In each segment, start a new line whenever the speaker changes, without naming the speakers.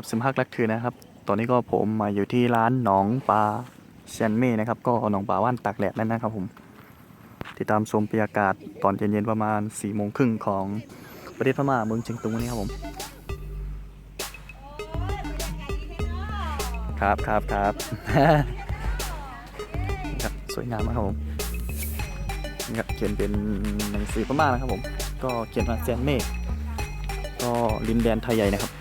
นะ
ครับซึมฮักรักคือนะครับ ตอนนี้ก็ผมมาอยู่ที่ร้านหนองปลาเชนเม่นะครับ ก็หนองปลาว่านตากแดดนั่นนะครับผม ติดตามชมบรรยากาศตอนเย็นๆประมาณ4ี่โมงครึ่งของประเทศพม่าเมืองเชียงตุงวันนี้ครับผม ครับครับครับครับ สวยงามมากครับผมนี่ครับเขียนเป็นหนังสือพม่านะครับผม ก็เขียนว่าเซนเม่ก็ลินแดนไทยใหญ่นะครับ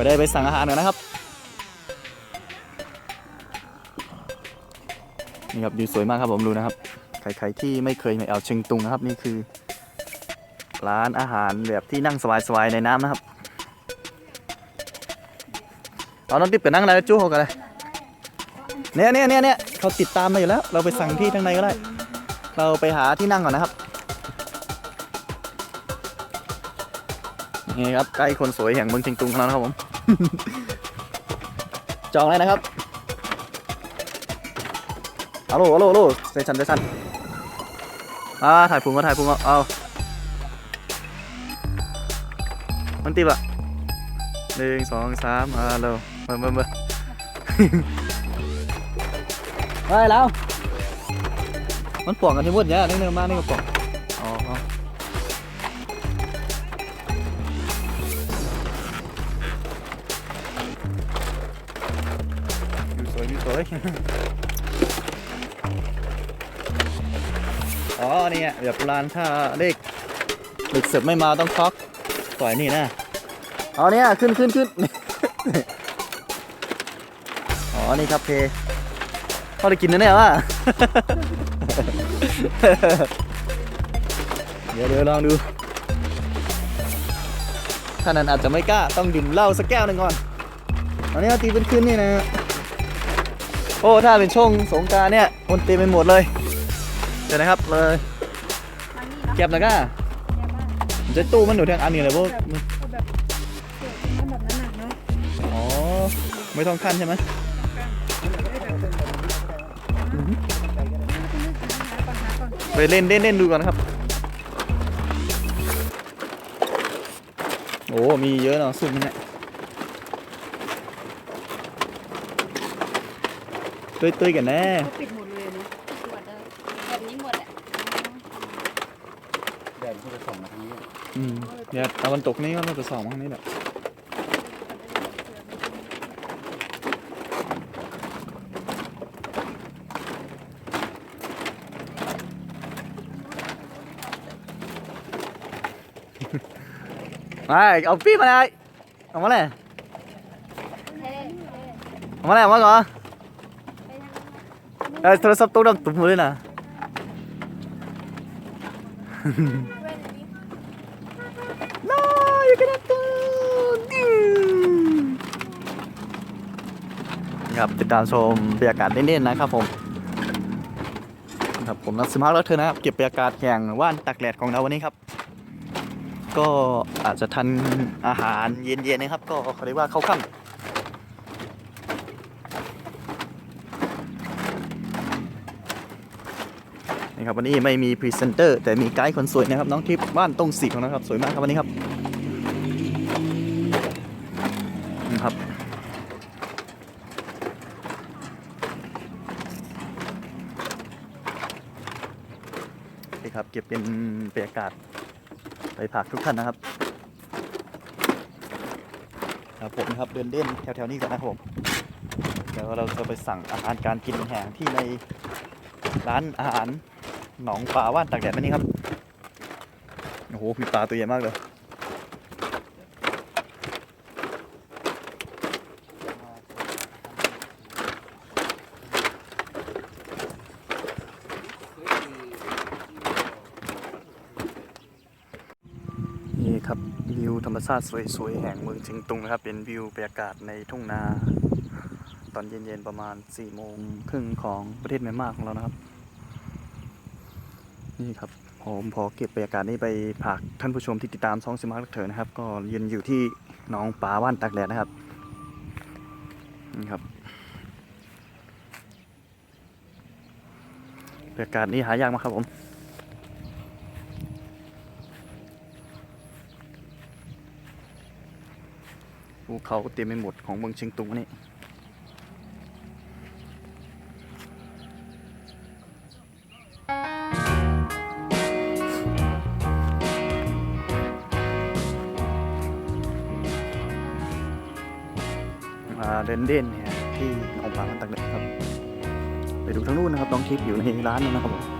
ก็ได้ไปสั่งอาหารกันนะครับ นี่ครับดูสวยมากครับผมดูนะครับ ใครๆที่ไม่เคยมาแอลเชียงตุงนะครับ นี่คือ ร้านอาหารแบบที่นั่งสบายๆในน้ำนะครับเอาน้องติ๊บกับนั่งอะไรจู้เขากันเลยเนี่ยเนี่ยเนี่ยเนี่ยเขาติดตามมาอยู่แล้ว เราไปสั่งที่ทางในก็ได้ เราไปหาที่นั่งก่อนนะครับนี่ครับใกล้คนสวยแห่งเมืองเชียงตุงแล้วนะครับผม จองเลยนะครับฮัลโหลฮัลโหลฮัลโหลเซชันเซชันมาถ่ายพุงก็ถ่ายพุงก็เอามันติบอะหนึ่งสองสามอ่าเร็วเมื่อเมื่อเมื่อไปแล้ว มันป่วงกันที่มุดเนี่ยนี่เนื้อมานี่ก็ป่วง สวยอยู่สวยอ๋อนี่ไงแบบโบราณถ้าเด็กเด็กเสิร์ฟไม่มาต้องช็อกปล่อยนี่นะเอาเนี่ยขึ้นขึ้นขึ้นอ๋อนี่ครับเพพอได้กินนะเนี่ยวะเดี๋ยวเดี๋ยวลองดูท่านนั้นอาจจะไม่กล้าต้องดื่มเหล้าสักแก้วหนึ่งก่อนอันนี้ตีเป็นขึ้นนี่นะ โอ้ถ้าเป็นช่วงสงการเนี่ยคนเต็มไปหมดเลย เดี๋ยวนะครับเลย
เก็
บแล้วก็
แย่มาก
มันจะตู้มันอยู่ทางอันนี้เลยพวก
แบบเกิดขึ้นแบบนั้นหนักเนอะ
อ๋อไม่ต้องขั้นใช่ไหมไปเล่นเล่นเล่นดูก่อนครับ โอ้มีเยอะเนาะสุ่มมันเนี่ย ตุ้ยตุ้ยๆกันแน่
เขาปิดหมดเลยเนาะ
หมดเลยแบบนี้หมดแหละ
แดดมันจะส่งมาทางนี้
อืมเดี๋ยวตะวันตกนี่ก็เราจะส่องมาทางนี้แหละมาเอาพี่มาเลยเอามาเลย
เท่
เอามาเลยเอามาก่อน เออโทรศัพท์ตู้ดำตุ้มเลยนะ No, you cannot do. ครับติดตามชมบรรยากาศเล่นๆนะครับผมครับผมนัทสมาร์ทแล้วเธอนะครับเก็บบรรยากาศแข่งว่านตักแดดของเราวันนี้ครับ ก็อาจจะทันอาหารเย็นๆนะครับ ก็เขาเรียกว่าเข้าค่ำ ครับวันนี้ไม่มีพรีเซนเตอร์แต่มีไกด์คนสวยนะครับน้องทิพย์บ้านตรงสีของเราครับสวยมากครับวันนี้ครับนี่ครับนี่ครับเก็บเป็นบรรยากาศไปผักทุกท่านนะครับครับผมนะครับเดินเล่นแถวๆนี้ก่อนนะครับผมเดี๋ยวเราจะไปสั่งอาหารการกินแห่งที่ในร้านอาหาร หนองปลาว่านตากแดดนั่นนี่ครับ โอ้โห มีปลาตัวใหญ่มากเลย นี่ครับ วิวธรรมชาติสวยๆ แห่งเมืองเชียงตุงนะครับ เป็นวิวบรรยากาศในทุ่งนา ตอนเย็นๆ ประมาณ4ี่โมงครึ่งของประเทศเมียนมาของเรานะครับ นี่ครับผมพอเก็บบรรยากาศนี้ไปฝากท่านผู้ชมที่ติดตามซองสมาร์กเถอนะครับ ก็ยืนอยู่ที่หนองปลาว่านตากแดดนะครับนี่ครับบรรยากาศนี้หายากมากครับผมภูเขาเต็มไปหมดของเมืองเชียงตุงนี่ พาเดินเด่นเนี่ยที่หนองปลามันตักเล็กครับ ไปดูทางนู้นนะครับน้องคลิปอยู่ในร้านนู้นนะครับผม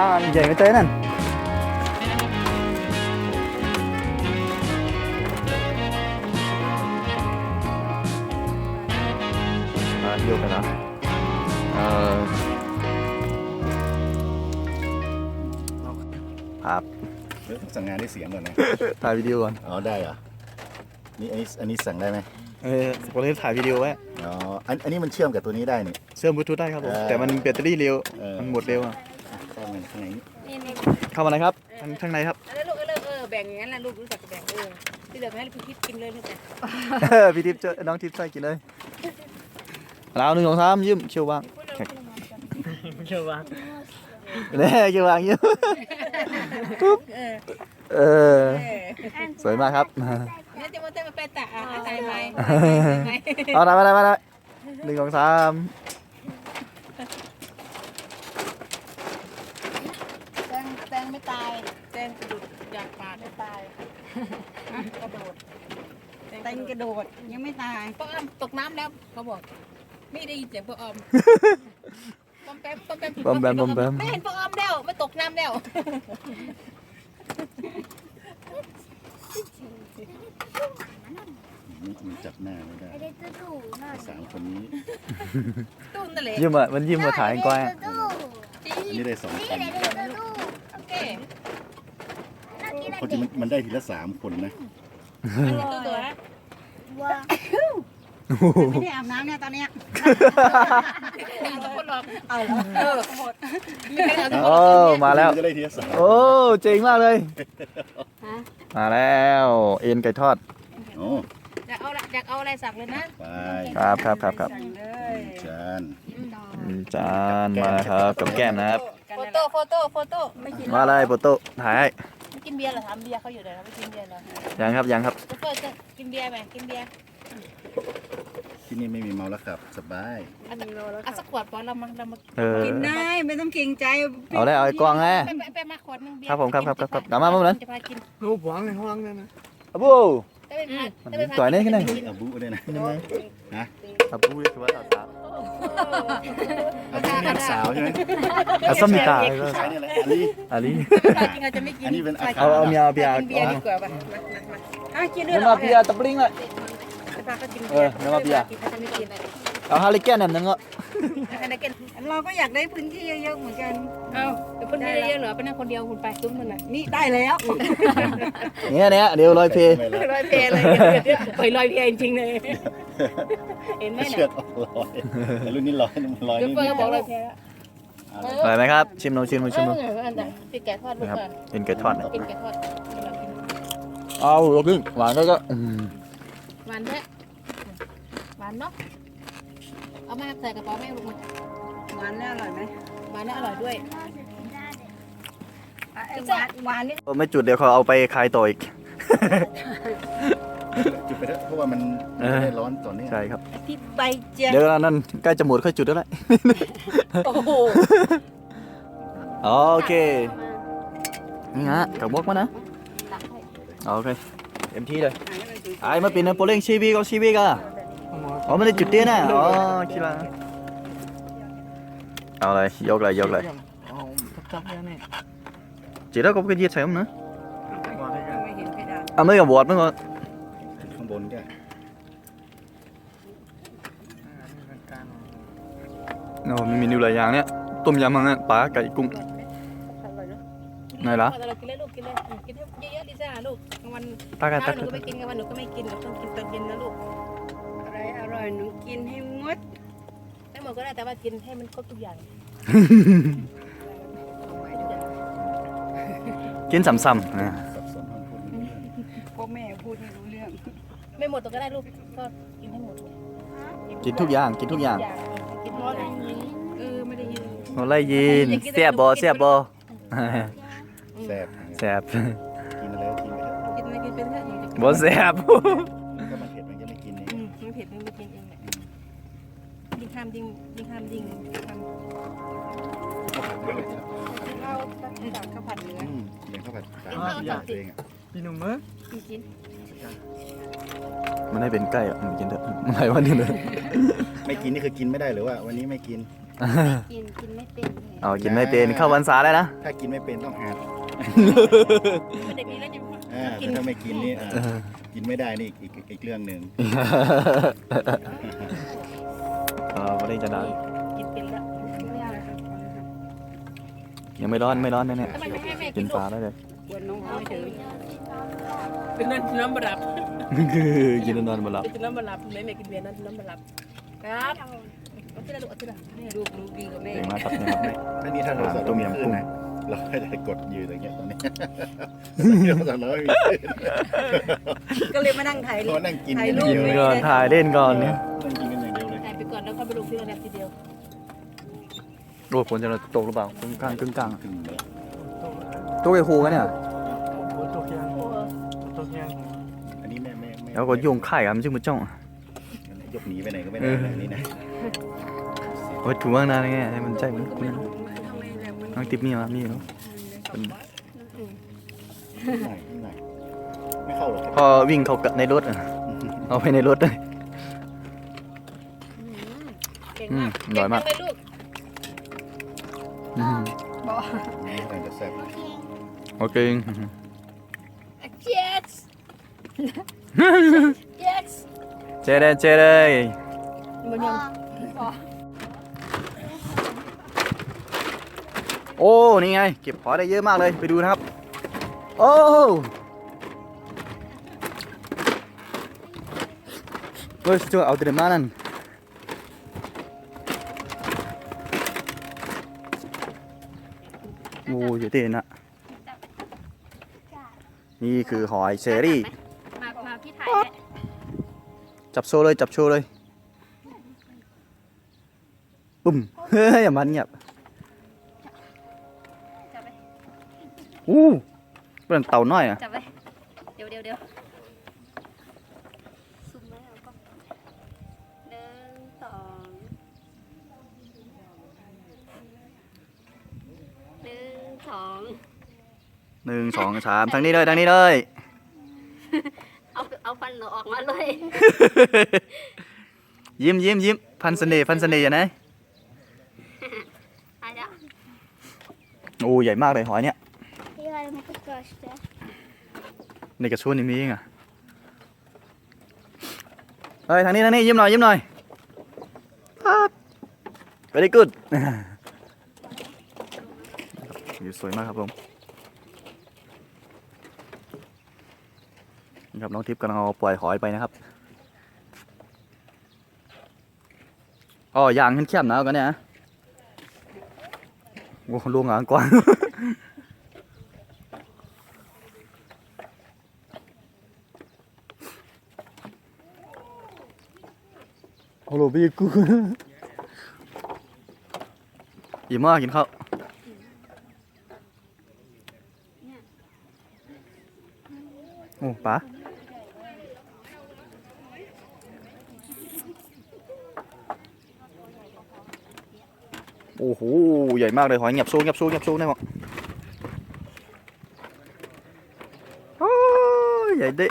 หน้าใหญ่ไม่เต้นั่นอ่าเดียวกันนะเอ่อครับ
เดี๋ยวต้องสั่งงานด้วยเสียงก่อนนะ
ถ่ายวิดีโอก่อน
อ๋อได้เหรอ นี่อันนี้อันนี้สั่งได้ไหม
เออผมเลยถ่ายวิดีโอไว้
อ๋อ อันอันนี้มันเชื่อมกับตัวนี้ได้นี่
เชื่อมบลูทูธได้ครับผม
เออ
แต่มันแบตเตอรี่เร็ว
เออ
มันหมดเร็วอะ
อะเข้ามาข้างในนี้
นี่นี่
เข้ามาเลยครับข้างข้างในครับ
แล้วลูกเออเออแบ่งอย่างนั้นนะลูกรู้จักแบ่งเออที่เหลือให้พี่คิดกินเลยลูกจ้ะ
พี่ทิพย์เจอน้องทิพย์ใส่กินเลยแล้วหนึ่งสองสามยิ้มเชียววางเชียววางเน่เชียววางยิ้ม
เออ
เออ
เออ
สวยมากครับ
เนี่ยจะมาเต้นมาเป็นตาอะตายไหม
เอาได้มาได้มาได้หนึ่งสองสาม
แตงแตงไม่ตาย
เต้นกระโดดอยากปาด
ไม่ตาย
กระโดด
แตงกระโดดยัง ไม่ตาย
ป้าออมตกน้ำแล้วเขาบอกไม่ได้ยินเสียงป้าออมปอมแปมปอมแปม
บอมแบมบอมแบม
ไม่เห็นป้าออมแล้วไม่ตกน้ำแล้ว
นี่มันจับหน้าไม่ได้สามคนนี้
ตุ้นนั่นแหละ
ยิ้มอะมันยิ้มมาถ่ายก้อย
อันนี้ได้สองคน
โอเค
เพราะที่มันมันได้ทีละสามคนนะ
อันนี้ตัวตัวนะ
ไม่ได้อาบน้ำเนี่ยตอนเนี้ย
ทุกคนหรอก
เอาเหรอ
เออหมดมีใครเอาทุก
โอ้
คน
มาแล้ว
จะได้ทีละสาม
โอ้เจ๋งมากเลย
ฮะ
มาแล้วเอ็นไก่ทอด
โอ้
อยากเอาละอยากเอาอะไรสั่งเลยนะ
ไป
ครับครับครับครับ
จาน
จานมาครับกับแก้มนะครับ
โฟโต้โฟโต้โฟโต้ไม่กิน
มาเลยโปโต้ถ่ายให้
ไม่ กินเบียร์เหรอถามเบียร์เขาอยู่ไหนเราไม่กินเบียร์เหรอ
ยังครับยังครับ
โฟโต้จะกินเบียร์ไหมกินเบียร์
ที่นี่ไม่มีเมาแล้วขับสบาย
เอาสักเอาสักขวดก่อนเรามาเรามา
เออ
กินได้ไม่ต้องเกรงใจ
เอาได้เอาไอ้กล้องไง
ไปไปไปมาขวดหนึงเบียร์
ครับผมครับครับครับครับกลับมาเมื่อนั้น
จะพากิน
รูปหวังในห้องนั่นนะ
อาบู
ได้ไปพาได้ไปพา
ต่อยนี่ขึ้นหน่อย
อาบุด้วยนะ
อาบูนี่คือว่าสาว
อาบุนี่สาวใช่ไหม
ๆอาสมิตา
ผู้ชายนี่แหละอันนี้
อันนี้
พากินอาจจะไม่กิน
อันนี้เป็นอา
เอาเอาเมียเอาเบียร์
กินเบียร์ดีกว่าป่ะมามามา
อะกินด้ว
เดี๋
ย
ยว
เหรอ
มาเบียร์ตะปริงเลย
จะพาเขากิน
เออเดี๋ยวมาเบียร์
กินเขาจะไม่กิน
เอาฮาริแกนแหนมนึงอะ
อันนั้นเกน
เราก็อยากได้พื้นที่เยอะๆเหมือนกัน
เอาเดี๋ยวเพิ่นไม่ได้เยอะเหรอไปนั่งคนเดียวคุณไปซุ้มนั่นน่ะ
นี่ได้แล้ว
เนี่ยเนี่ยเดี๋ยวลอยเพ
ไม่ละ
ลอยเพลเลยเคยลอยเพลจริงๆเลย เห็นไหม
เชือ
น่ะ
กออกลอยแต่รุ่นนี้ลอยมันลอย
เดี๋ยว
นิด
เฟิร์น
เดี
ก็
ยว
บอกลอยเพลแล้ว
อร่อยไหมครับ ชิมดูชิมดูชิมดู
เอออันนั้นพี่แกะทอดลูก
นะครับ
ก่อน
กินไก่ทอดนะ
กินแกะทอดเวลากิน
เอาลงขึ้นหวานก็ก็อืม
หวานแท้หวานเนาะ เอามาใส่กระเป๋าแม่ลูกมา
หวานแล้วอร่อยไหม
หวานแล้วอร่อยด้วย
อะไอ้หวานหวานนี่
ไม่จุดเดี๋ยวเขาเอาไปขายต่ออีก
จุดไปเถอะเพราะว่ามัน
เออ
ไม่ได้ร้อนต่อเนื่อง
ใช่ครับ
ที่ใบเจีย
เดี๋ยวนั่นใกล้จะหมดค่อยจุดแล้วแหละ
โอ้โห
โอเคนี่ฮะกับบกมานะ
ตักให้
โอเคเต็มที่เลยไอ้มาเป็นนะโปรเล้งชีบีก็ชีบีก็อ๋อไม่ได้จุดเตี้ยนะอ๋อคิดว่าเอาเลยยกเลยยกเลยจีแล้วก็ไปยืดใส่ผมนะ
ไม่เห็นเพดาน
เอาไม่กับบวชมั้งก่อน
ข้าง
ร่อยเนาะ
ไหนล่ะ
เรากินเลยลูกกินเลยอืมกินให้เยอะๆลิซ่าลูกกลางวัน
ตักกันตั
เช้ากหนู
กัน
ก็ไม่กินกลางวันหนูก็ไม่กินหนูต้องกินตอนเย็นนะลูก
อะไรอร่อยหนูกินให้หมด
ไม่หมดก็ได้แต่ว่ากินให้มันครบทุกอย่าง
กินซ้ำๆอ่า
สับสนห้องพูดไม่รู้เรื่อง
พ่อแม่พูดไม่รู้เรื่อง
ไม่หมดตัวก็ได้ลูกก็กินให้หมด
กินทุกอย่างกินทุกอย่าง
กินน้อยเออไม่ได้ยิน
โอ้ไล่ยินเสียบบอเสียบบอ
แซ่บ
แซ่บ
กินอะไรก็กินไปเถอะ
กินอะไรกินเป็นแค่อย่างเดียว
บ่แซ่บ
เอ้
ยกิน
กิ
นมั
น
ให้เป็นใกล้อะมันกินเถอะมันไหนวันนี้เลย
ไม่กินนี่คือกินไม่ได้หรือว่า วันนี้ไม่กิน
กินกินไม่เป็น
เอากินไม่เป็นเข้าพรรษาแล้วนะ
ถ้ากินไม่เป็นต้องหัด
เป็นเด็กดีแล้วยัง
อ่าแต่ถ้าไม่กินนี่อ่ากินไม่ได้นี่อีกอีกอีกเรื่องหนึ่ง
เออไม่ได้จะได้
กินเป็นแล้ว
ยังไม่ร้อนไม่ร้อนแน่
ทำไมไม่ให้แม่
ๆ
กิ
กิ
น
น
ลู
ปลากได้เลย
กวนน้องเขาไม่ถึง
เป็นนั่นน้ำบรับ
กินนอนมาหลับ
เป็นน้ำบรับแม่แม่กินเบียร์นั่นน้ำบรับครับเอาที่ละลูกเอาที่ละแม่
ลูกรู้ดีกว่าแม่
เก่งมากครับเนี่ยครับ
ถ้านี่ถ้าเรา
อ่า
สั่ง
ต้มยำกุ้ง
นะเราก็จะกดยืนอย่างเงี้ยตอนนี้เราสั่งเราไม่มีขึ้น
ก็เลยมานั่งถ่าย
เรานั่งกิน
ถ่าย
กัน
รู
กิ
ป
นก่อนถ่ายเล่นก่อนเนี่ย
นั่งกินกันอย่างเดียวเลย
ถ่ายไปก่อนแล้วค่อยไปลงที่โรงแรมทีเดียว
โอ้ฝนจะตกหรือเปล่าครึ่งกลางครึ่งกลาง
ครึ่งเลย
ตกไอ้คูกันเนี่ย
อันนี้แม่แม่แม่
แล้วก็โยงไข่กันจึงมาจ้อง
ยกหนีไปไหนก็ไม่ได้นะอันนี้นะ
โอ้ยถูกมากนะเนี่ยให้มันใจมันคุณ
ทำไมแบบมัน
น้องติ๊บมีมามีเนาะเป็น
หน่อยหน่อยไม่เข้าหรอก
พอวิ่งเข้ากับในรถอะเอาไปในรถเลย
เก่ง
อืม
มาก
อร่อยมาก
เก่งจังเลยลูก
อืม
นี่แต่จะแซ่บ
โอเค
yes yes
เจเลยเจเลย
มันยัง
โอ้นี่ไง เก็บหอยได้เยอะมากเลยไปดูนะครับ โอ้เฮ้ยช่วยเอาเต็มมานั่น โอ้ยเตนะ นี่คือหอยเชอรี่
มามาพี่ถ่ายให้
จับโชว์เลยจับโชว์เลยปุ่มเฮ้ยอย่ามันเงียบอู้เป็นเต่าน้อยอะ
จับไป เดี๋ยวเดี๋ยวเดี๋ยวซูมไหมเอาก็หนึ่งสองหนึ่งสอง
หนึ่งสองสามทางนี้เลยทางนี้เลย
เอาเอาฟันหนูออกมาเลย
ยิ้มยิ้มยิ้มพันเสน่ห์พันเสน่ห์อย่านะ
ไปแล้ว
โอ้ใหญ่มากเลยหอยเนี่ย
Ja, de är på första.
ในกระชวนนี่มีเองอะเฮ้ยทางนี้ทางนี้ยิ้มหน่อยยิ้มหน่อย very good อยู่สวยมากครับผม ครับน้องทิพย์กำลังเอาปล่อยหอยไปนะครับอ๋อย่างขึ้นเข้มๆนะเอากันเนี่ยโอ้ลุงหางกว้างโอ้โหพี่กูอิ่มมากกินข้าวโอ้ป๋า โอ้โหใหญ่มากเลยหอยเงียบสู้เงียบสู้เงียบสู้ได้หมดโอ้ยใหญ่เด้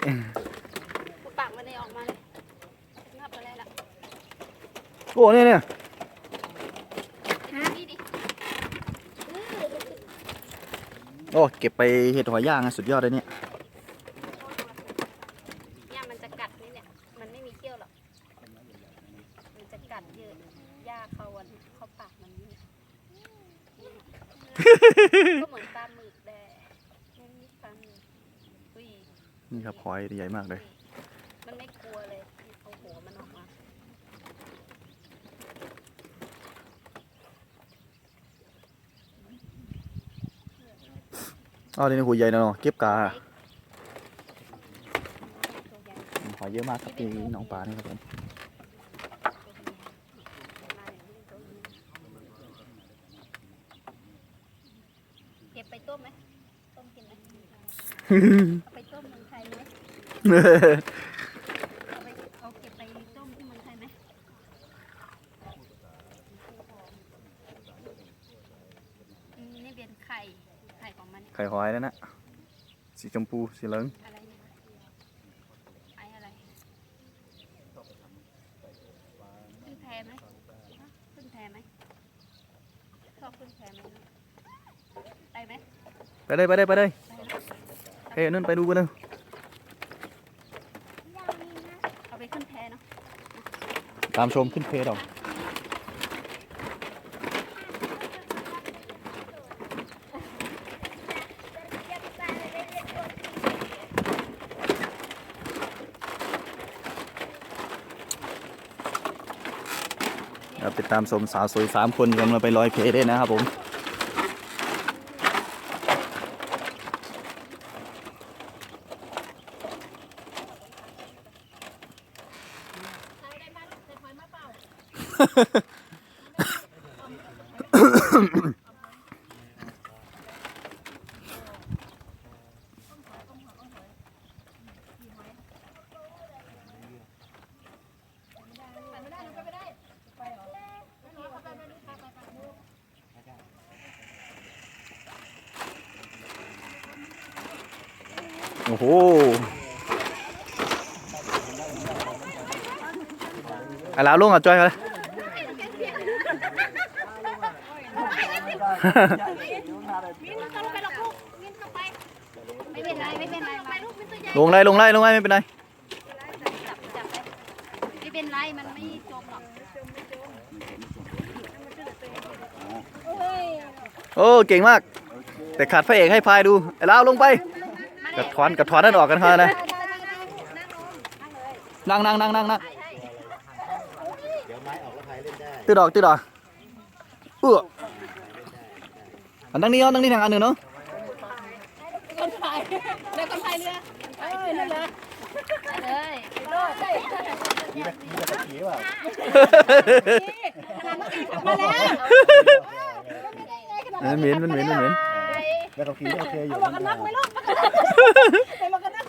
ปากมันได้ออกมาเลยงับไปเลยล่ะ
โอ้เนี่ยเนี่ย
นี่ดิ
โอ้เก็บไปเห็ดหอยย่างอะสุดยอดเลยเนี่ย
เนี่ยมันจะกัดนี่เนี่ยมันไม่มีเขี้ยวหรอกมันจะกัดเยอะ หญ้าเขาวันเขาปากมันนี่ก็เหมือนปลาหมึกแดงไม่มีปลาหมึกอุ้ย
นี่ครับหอยใหญ่มากเลย
มันไม่กลัวเลยเอาหัวมันออกมา
อ๋อนี่หัวใหญ่นะเนาะเก็บกาหอยเยอะมากครับที่หนองปลานี่ครับผม
เก็บไปต้มไหมต้มกินไหม เอาไปต้มเมืองไทยไหมเอาไปเอาเก็บไปต้มที่เมืองไทยไหมอืมนี่เป็นไข่ ไข่ของมัน
ไข่หอยนั่นนะสีชมพูสีเหลือง
อะไรเนี่ยไออะไรขึ้นแพไหมฮะขึ้นแพไหมชอบขึ้นแพไหมไปไหม
ไปเลยไปเลยไปเลย เฮ้ยนั่นไปดูกันเลย
เอาไปขึ้นแพเนาะ
ตามชมขึ้นเพจเอาเราติดตามชมสาวสวยสามคนกำลังไปลอยเพได้นะครับผม โอ้โห ไอ้ลาวลุงอะจอยมาเลย
ไม่เป็นไรไม่เป็นไรไปลูกไม่ต้อง
ลงเลยลงเลยลงเลยไม่เป็นไร
จับจับไปไม่เป็นไรมันไม่จมหรอก
โอ้เก่งมาก แต่ขาดพระเอกให้พายดูไอ้ลาวลงไปกระถอนกระถอนนั่นออกกันเถอะนะนั่งนั่งนั่งนั่งนั่ง
เดี๋ยวไม้ออกแล้วพายเล่นได้
ตื้อดอกตื้อดอกเอื้อ อันนั่งนี้เอานั่งนี้ทางอันหนึ่งเนาะ
คนพายแล้วคนพายเรือเอ้ยนั่นเลย
เลย
โลดได้
มีตะมีตะกี้เปล่า
มาแล้ว
เออเหม็นมันเหม็นมันเหม็น
แล้วตะกี้โอเคอยู่
หมวกกันน็อกไหมลูกใส่หมวกกันน็อก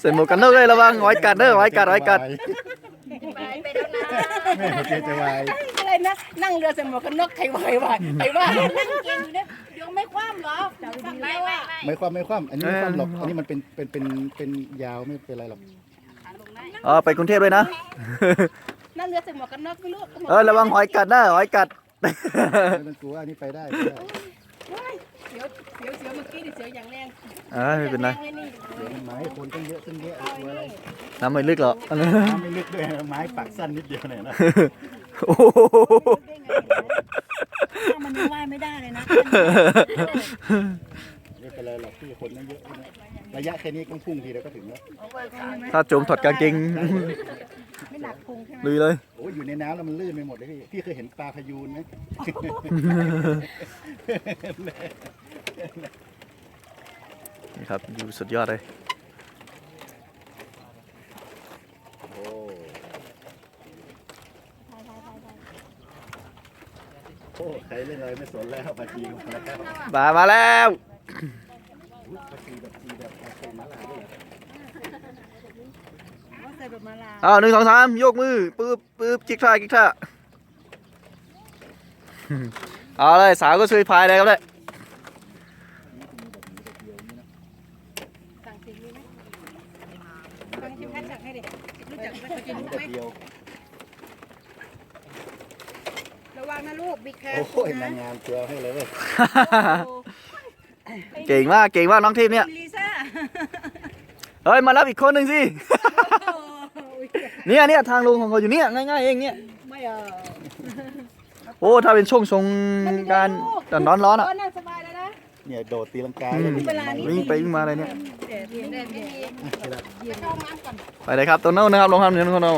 ใส่หมวกกันน็อกเลยระวังหอยกัดเด้อหอยกัดหอยกัด
ไปไปแล้วนะ
แม่โอเคจะวาย
อะไรนะนั่งเรือใส่หมวกกันน็อกใครไหวไหวใครว่านั่งเก่งอยู่เนี่ยเดี๋ยว ไม่คว่ำหรอฟัง
ไม่
ได้
ไม่
ว่า
ไม่
ไม่คว่ำไม่คว่ำอันนี้ไม่คว่ำหรอกอันนี้มันเป็นเป็นเป็นเป็นยาวไม่เป็นไรหรอก
ขาลงได้
อ๋อไปกรุงเทพเลยนะ
นั่งเรือใส่หมวกกันน็อกไม่รู้
เออระวังหอยกัดนะหอยกัด
ไม่ต้องกลัวอันนี้ไปได้ไปได้
เสียวเสียวเสียวเมื่อกี้นี่เสียวอย่างแรง
เออไม่เป็นไร
แรงเลยนี่
เดี๋ยวมันไม้คนต้องเยอะตั้งเยอะกลัวอะไร
น้ำไม่ลึกหรอก
น้ำไม่ลึกด้วยไม้ปากสั้นนิดเดียวเนี่ยนะ
โอ้โห
ได้ไงถ้ามันยังว่ายไม่ได้เลยนะ
ไม่เป็นไรหรอกพี่คนไม่เยอะนะระยะแค่นี้ต้องพุ่งทีเดียวก็ถึงแล้ว
ถ้าจมถอดกางเกง
ไม่หนักพุงใช่ไหม
ลุยเลย
โอ้ยอยู่ในน้ำแล้วมันลื่นไปหมดเลยพี่พี่เคยเห็นปลาพยูนไหม
นี่ครับอยู่สุดยอดเลย
โหใครเล่นอะไรไม่สนแล้วปลาจีนมาแล้ว
มามาแล้ว
อุ๊ยปลาจีนแบบจีนแบบปลาจีนมาลายด้วยเหรอ
ว่าใส่แบบมาลา
อ้าวหนึ่งสองสามยกมือปึ๊บปึ๊บจิกท่าจิกท่าเอาเลยสาวก็ช่วยพายเลยครับเลย
สั่งชิมมีไหมสั่งชิมแพทย์สั่งให้ดิรู้จักไหมเคยกิน
มี
ไห
แต่
ม
เดียว
ระวั งนะลูกบิ๊กแคร์
โอ้ยนางงามเกลือให้เลยเว้ย
เก่งมากเก่งมากน้องทีมเนี่ย
ลิซ่า
เฮ้ยมารับอีกคนหนึ่งสิเนี่ยเนี่ยทางลงของเขาอยู่เนี่ยง่ายๆเองเนี่ย
ไม่เออ
โอ้ถ้าเป็นช่วงสงกรารร้อนร้อนๆอะ
ก็น่าสบายแล้วนะ
เนี่ยโดดตีลังกา
อืม
เวลานี้
วิ่งไปวิ่งมาอะไรเนี่ย
เดี๋ยวเดี๋ยวเดี๋ยวไม่มีไปเข้าน้ำก่อน
ไปเลยครับตัวโน้นนะครับลงทำเนื้อของเรา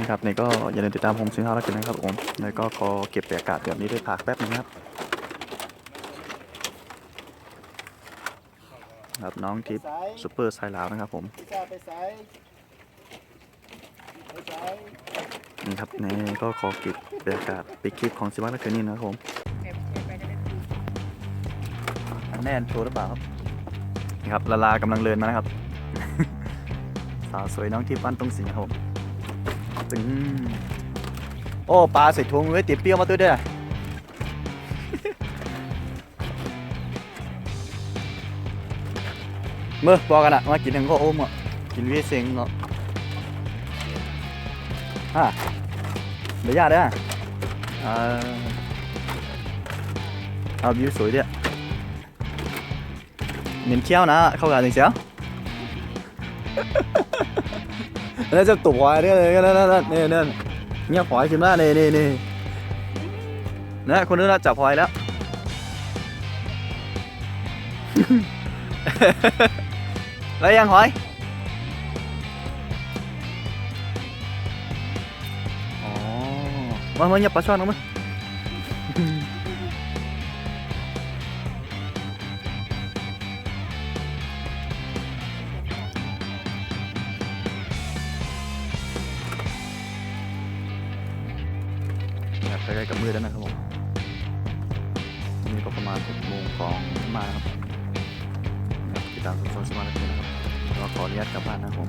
นะครับในก็อย่าลืมติดตามผมสินค้าแล้วกันนะครับผมแล้วก็ขอเก็บบรรยากาศแบบนี้ด้วยผักแป๊บนึงครับครับน้องทิพย์ซูเปอร์ไซลาวนะครับผมนี่ครับนี่ก็ขอเก็บบรรยากาศปิดคลิปของสิวัตและคืนนี้นะครับผมแน่นโชว์หรือเปล่าครับนี่ครับละลากำลังเลินมานะครับ สาวสวยน้องทิพย์บ้านตรงสิงห์ครับผม ตึงโอ้ปลาใส่ถุงไว้ติดเปรี้ยวมาตัวเด้อเมื่อบอกกันอะมากินถึงก็โอมอะกินเวียเซ็งเนาะอะเดี๋ยวยาเด้ออ่าเอาวิวสวยดิเหม็นเขี้ยวนะเข้ากันจริงเสียว แล้วจะตบหอยเนี่ยเลยนั่นนั่นนี่ยเนี่เงียบหอยขึ้นมาเนี่ยนี่นี่นะคนนู้นนะจับหอยแล้วแล้วยังหอยอ๋อมามา nhập ปลาช่อนเอามา กล้ๆกับมือแล้วนะครับผมนี่ก็ประมาณ6โมงของมาครับครับติดตามชมสมาร์ทนะครับก็ขออนุญาตกลับบ้านนะครับผม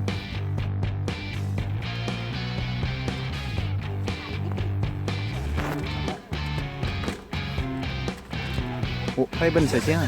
โอ้ให้เบิ้ลใส่เสียง